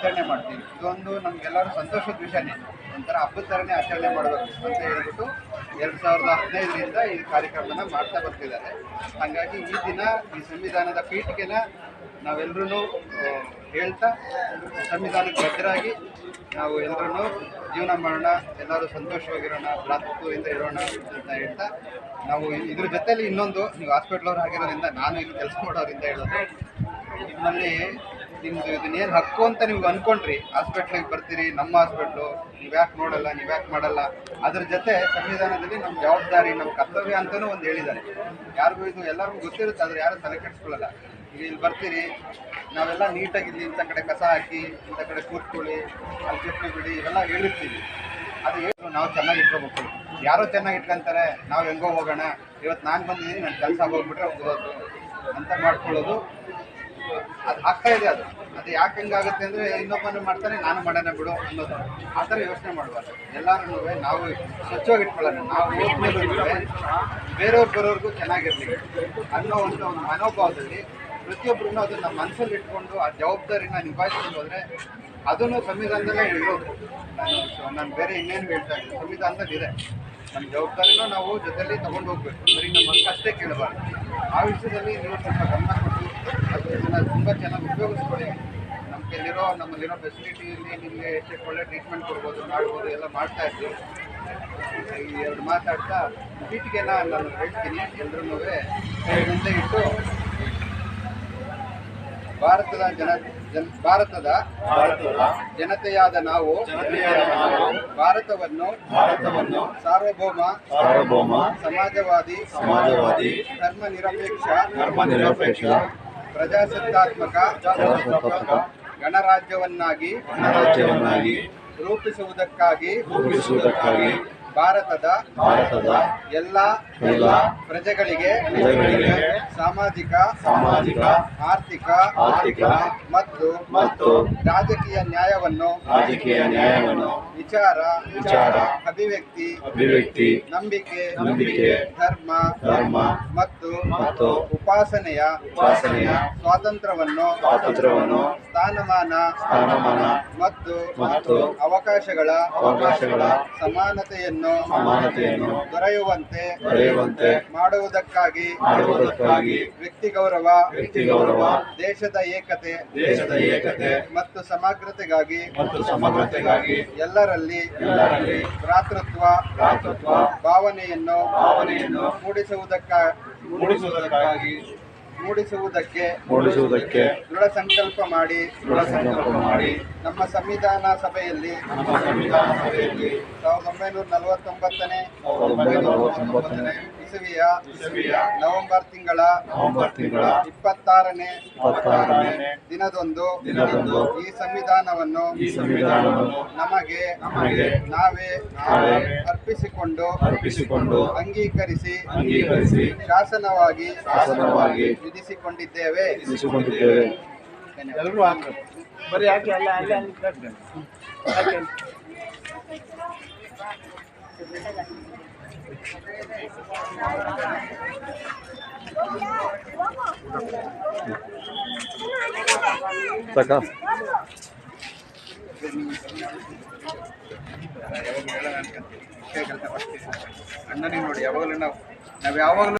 ಆಚರಣೆ ಮಾಡ್ತೀವಿ. ಇದೊಂದು ನಮ್ಗೆಲ್ಲರೂ ಸಂತೋಷದ ವಿಷಯನೇ. ಒಂಥರ ಹಬ್ಬದ ಥರನೇ ಆಚರಣೆ ಮಾಡಬೇಕು ಅಂತ ಹೇಳ್ಬಿಟ್ಟು ಎರಡು ಸಾವಿರದ ಹದಿನೈದರಿಂದ ಈ ಕಾರ್ಯಕ್ರಮನ ಮಾಡ್ತಾ ಬರ್ತಿದ್ದಾರೆ. ಹಾಗಾಗಿ ಈ ದಿನ ಈ ಸಂವಿಧಾನದ ಪೀಠಿಗೆನ ನಾವೆಲ್ಲರೂ ಹೇಳ್ತಾ ಸಂವಿಧಾನಕ್ಕೆ ಬದ್ಧರಾಗಿ ನಾವು ಎಲ್ಲರೂ ಜೀವನ ಮಾಡೋಣ, ಎಲ್ಲರೂ ಸಂತೋಷವಾಗಿರೋಣ, ಭ್ರಾತೃತ್ವದಿಂದ ಇರೋಣ ಅಂತ ಹೇಳ್ತಾ ನಾವು ಇದ್ರ ಜೊತೆಯಲ್ಲಿ ಇನ್ನೊಂದು, ನೀವು ಹಾಸ್ಪಿಟ್ಲವ್ರು ಆಗಿರೋದ್ರಿಂದ ನಾನು ಇಲ್ಲಿ ಕೆಲಸ ಮಾಡೋದ್ರಿಂದ ಹೇಳೋದು. ಇದರಲ್ಲಿ ನಿಮ್ದು ಇದನ್ನೇನು ಹಕ್ಕು ಅಂತ ನೀವು ಅನ್ಕೊಂಡ್ರಿ? ಹಾಸ್ಪಿಟ್ಲಿಗೆ ಬರ್ತೀರಿ, ನಮ್ಮ ಹಾಸ್ಪಿಟ್ಲು, ನೀವು ಯಾಕೆ ನೋಡಲ್ಲ, ನೀವು ಯಾಕೆ ಮಾಡಲ್ಲ? ಅದ್ರ ಜೊತೆ ಸಂವಿಧಾನದಲ್ಲಿ ನಮ್ಮ ಜವಾಬ್ದಾರಿ ನಮ್ಮ ಕರ್ತವ್ಯ ಅಂತಲೂ ಒಂದು ಹೇಳಿದ್ದಾರೆ. ಯಾರಿಗೂ ಇದು ಎಲ್ಲರಿಗೂ ಗೊತ್ತಿರುತ್ತೆ, ಆದರೆ ಯಾರು ತಲೆ ಕೆಡಿಸ್ಕೊಳ್ಳಲ್ಲ. ಈಗ ಇಲ್ಲಿ ಬರ್ತೀರಿ, ನಾವೆಲ್ಲ ನೀಟಾಗಿ ಇಲ್ಲಿ ಇಂಥ ಕಡೆ ಕಸ ಹಾಕಿ, ಇಂಥ ಕಡೆ ಕೂತ್ಕೊಳ್ಳಿ, ಅಲ್ಲಿ ಚಟ್ನಿ ಬಿಡಿ, ಇವೆಲ್ಲ ಹೇಳಿರ್ತೀವಿ. ಅದು ಹೇಳಿ ನಾವು ಚೆನ್ನಾಗಿ ಇಟ್ಕೋಬೇಕು. ಯಾರೋ ಚೆನ್ನಾಗಿ ಇಟ್ಕೊಂತಾರೆ, ನಾವು ಹೆಂಗೋ ಹೋಗೋಣ. ಇವತ್ತು ನಾನು ಬಂದಿದ್ದೀನಿ ನನ್ನ ಕೆಲಸ ಹೋಗ್ಬಿಟ್ರೆ ಹೋಗೋದು ಅಂತ ಮಾಡ್ಕೊಳ್ಳೋದು. ಅದು ಆಗ್ತಾ ಇದೆ ಅದು. ಅದು ಯಾಕೆ ಹೆಂಗಾಗುತ್ತೆ ಅಂದರೆ ಇನ್ನೊಬ್ಬನು ಮಾಡ್ತಾನೆ, ನಾನು ಮಾಡೋಣ ಬಿಡು ಅನ್ನೋದು. ಆ ಥರ ಯೋಚನೆ ಮಾಡಬಾರ್ದು. ಎಲ್ಲರೂ ನಾವು ಸ್ವಚ್ಛವಾಗಿ ಇಟ್ಕೊಳ್ಳೋಣ. ನಾವು ಯೋಚನೆ ಬೇರೆಯವ್ರು ಬರೋರ್ಗೂ ಚೆನ್ನಾಗಿರ್ಲಿ ಅನ್ನೋ ಒಂದು ಮನೋಭಾವದಲ್ಲಿ ಪ್ರತಿಯೊಬ್ಬರೂ ಅದನ್ನು ನಮ್ಮ ಮನಸ್ಸಲ್ಲಿ ಇಟ್ಕೊಂಡು ಆ ಜವಾಬ್ದಾರಿನ ನಿಭಾಯಿಸ್ಕೊಂಡು ಹೋದರೆ ಅದನ್ನು ಸಂವಿಧಾನದಲ್ಲೇ ಇರೋದು ನಾನು ನಾನು ಬೇರೆ ಇನ್ನೇನು ಹೇಳ್ತಾ ಇದ್ದೀನಿ. ಸಂವಿಧಾನದಲ್ಲಿ ಇದೆ. ನಮ್ಮ ಜವಾಬ್ದಾರಿನೂ ನಾವು ಜೊತೆಯಲ್ಲಿ ತೊಗೊಂಡು ಹೋಗ್ಬೇಕು. ಬರೀ ನಮ್ಮ ಅಷ್ಟೇ ಕೇಳಬಾರ್ದು. ಆ ವಿಷಯದಲ್ಲಿ ನೀವು ಸ್ವಲ್ಪ ಗಮನ ಅದನ್ನ ತುಂಬ ಚೆನ್ನಾಗಿ ಉಪಯೋಗಿಸ್ಕೊಳ್ಳಿ. ನಮ್ಮ ಕೈಲಿರೋ ನಮ್ಮಲ್ಲಿರೋ ಫೆಸಿಲಿಟಿಯಲ್ಲಿ ನಿಮಗೆ ಎಷ್ಟು ಒಳ್ಳೆ ಟ್ರೀಟ್ಮೆಂಟ್ ಕೊಡ್ಬೋದು ಮಾಡ್ಬೋದು ಎಲ್ಲ ಮಾಡ್ತಾ ಇದ್ದೀವಿ ಈ ಎರಡು ಮಾತಾಡ್ತಾ ಪೀಠಿಗೆನ ನಾನು ಹೇಳ್ತೀನಿ ಎಲ್ಲರೂ ಮುಂದೆ ಇಟ್ಟು ಭಾರತದ ಜನ ಜನ ಭಾರತದ ಜನತೆಯಾದ ನಾವು ಭಾರತವನ್ನು ಭಾರತವನ್ನು ಸಾರ್ವಭೌಮ ಸಾರ್ವಭೌಮ ಸಮಾಜವಾದಿ ಸಮಾಜವಾದಿ ಧರ್ಮ ನಿರಪೇಕ್ಷ ಧರ್ಮನಿರಪೇಕ್ಷ ಪ್ರಜಾಸತ್ತಾತ್ಮಕ ಪ್ರಜಾಸತ್ತಾತ್ಮಕ ಗಣರಾಜ್ಯವನ್ನಾಗಿ ಗಣರಾಜ್ಯವನ್ನಾಗಿ ರೂಪಿಸುವುದಕ್ಕಾಗಿ ರೂಪಿಸುವುದಕ್ಕಾಗಿ ಭಾರತದ ಭಾರತದ ಎಲ್ಲ ಎಲ್ಲ ಪ್ರಜೆಗಳಿಗೆ ಪ್ರಜೆಗಳಿಗೆ ಸಾಮಾಜಿಕ ಸಾಮಾಜಿಕ ಆರ್ಥಿಕ ಆರ್ಥಿಕ ಮತ್ತು ಮತ್ತು ರಾಜಕೀಯ ನ್ಯಾಯವನ್ನು ರಾಜಕೀಯ ನ್ಯಾಯವನ್ನು ವಿಚಾರ ವಿಚಾರ, ಅಭಿವ್ಯಕ್ತಿ ಅಭಿವ್ಯಕ್ತಿ ನಂಬಿಕೆ ನಂಬಿಕೆ, ಧರ್ಮ ಧರ್ಮ ಮತ್ತು ಮತ್ತು ಉಪಾಸನೆಯ ಉಪಾಸನೆಯ ಸ್ವಾತಂತ್ರ್ಯವನ್ನು ಸ್ವಾತಂತ್ರ್ಯವನ್ನು ಸ್ಥಾನಮಾನ ಸ್ಥಾನಮಾನ ಮತ್ತು ಮತ್ತು ಅವಕಾಶಗಳ ಅವಕಾಶಗಳ ಸಮಾನತೆಯನ್ನು ಸಮಾನತೆಯನ್ನು ದೊರೆಯುವಂತೆ ದೊರೆಯುವಂತೆ ಮಾಡುವುದಕ್ಕಾಗಿ ಮಾಡುವುದಕ್ಕಾಗಿ ವ್ಯಕ್ತಿ ಗೌರವ ವ್ಯಕ್ತಿ ಗೌರವ ದೇಶದ ಏಕತೆ ದೇಶದ ಏಕತೆ ಮತ್ತು ಸಮಗ್ರತೆಗಾಗಿ ಮತ್ತು ಸಮಗ್ರತೆಗಾಗಿ ಎಲ್ಲರಲ್ಲಿ ಎಲ್ಲರಲ್ಲಿ ಭ್ರಾತೃತ್ವ ಭ್ರಾತೃತ್ವ ಭಾವನೆಯನ್ನು ಭಾವನೆಯನ್ನು ಮೂಡಿಸುವುದಕ್ಕಾಗಿ ಮೂಡಿಸುವುದಕ್ಕಾಗಿ ಮೂಡಿಸುವುದಕ್ಕೆ ಮೂಡಿಸುವುದಕ್ಕೆ ದೃಢ ಸಂಕಲ್ಪ ಮಾಡಿ ದೃಢ ಸಂಕಲ್ಪ ಮಾಡಿ. ನಮ್ಮ ಸಂವಿಧಾನ ಸಭೆಯಲ್ಲಿ ನಮ್ಮ ಸಂವಿಧಾನ ಸಭೆಯಲ್ಲಿ ಸಾವಿರದ ಒಂಬೈನೂರ ನಲವತ್ತೊಂಬತ್ತನೇ ಸಾವಿರದ ಒಂಬೈನೂರ ನಲವತ್ತೊಂಬತ್ತನೇ ಇಸವಿಯ ನವೆಂಬರ್ ತಿಂಗಳ ನವೆಂಬರ್ ತಿಂಗಳ ಇಪ್ಪತ್ತಾರನೇ ಇಪ್ಪತ್ತಾರನೇ ದಿನದಂದು ದಿನದಂದು ಈ ಸಂವಿಧಾನವನ್ನು ಈ ಸಂವಿಧಾನವನ್ನು ನಮಗೆ ನಮಗೆ ನಾವೇ ನಾವೇ ಅರ್ಪಿಸಿಕೊಂಡು ಅರ್ಪಿಸಿಕೊಂಡು ಅಂಗೀಕರಿಸಿ ಅಂಗೀಕರಿಸಿ ಶಾಸನವಾಗಿ ಶಾಸನವಾಗಿ ವಿಧಿಸಿಕೊಂಡಿದ್ದೇವೆ. ವಿಧಿಸಿಕೊಂಡಿದ್ದೇವೆ. ಎಲ್ಲರೂ ಬರೀ ಯಾಕೆ ಅಲ್ಲ ಅಲ್ಲ ಅಲ್ಲಿ ಯಾಕೆ ಸಾಕ ಅಣ್ಣನಿಗೆ ನೋಡಿ ಯಾವಾಗಲೂ ನಾವು ನಾವು ಯಾವಾಗಲೂ